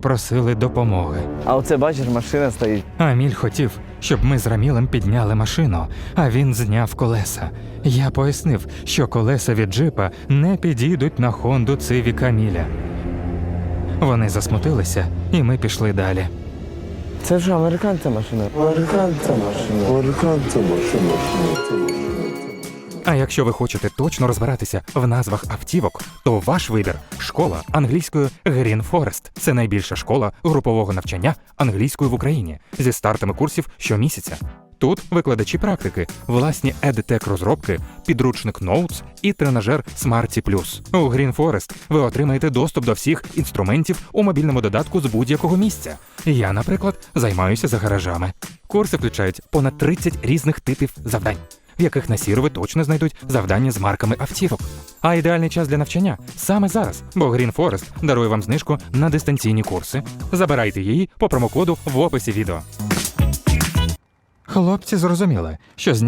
просили допомоги. А оце бачиш, машина стоїть. Аміль хотів, щоб ми з Рамілем підняли машину, а він зняв колеса. Я пояснив, що колеса від джипа не підійдуть на Хонду Цивік Аміля. Вони засмутилися, і ми пішли далі. Це ж американця машина. Американця машина. Американця машина. А якщо ви хочете точно розбиратися в назвах автівок, то ваш вибір школа англійською Green Forest. Це найбільша школа групового навчання англійською в Україні зі стартами курсів щомісяця. Тут викладачі практики, власні едтек розробки, підручник Notes і тренажер Smarty Plus. У Green Forest ви отримаєте доступ до всіх інструментів у мобільному додатку з будь-якого місця. Я, наприклад, займаюся за гаражами. Курси включають понад 30 різних типів завдань в яких на сіру точно знайдуть завдання з марками автівок. А ідеальний час для навчання саме зараз, бо Green Forest дарує вам знижку на дистанційні курси. Забирайте її по промокоду в описі відео. Хлопці зрозуміли, що зняти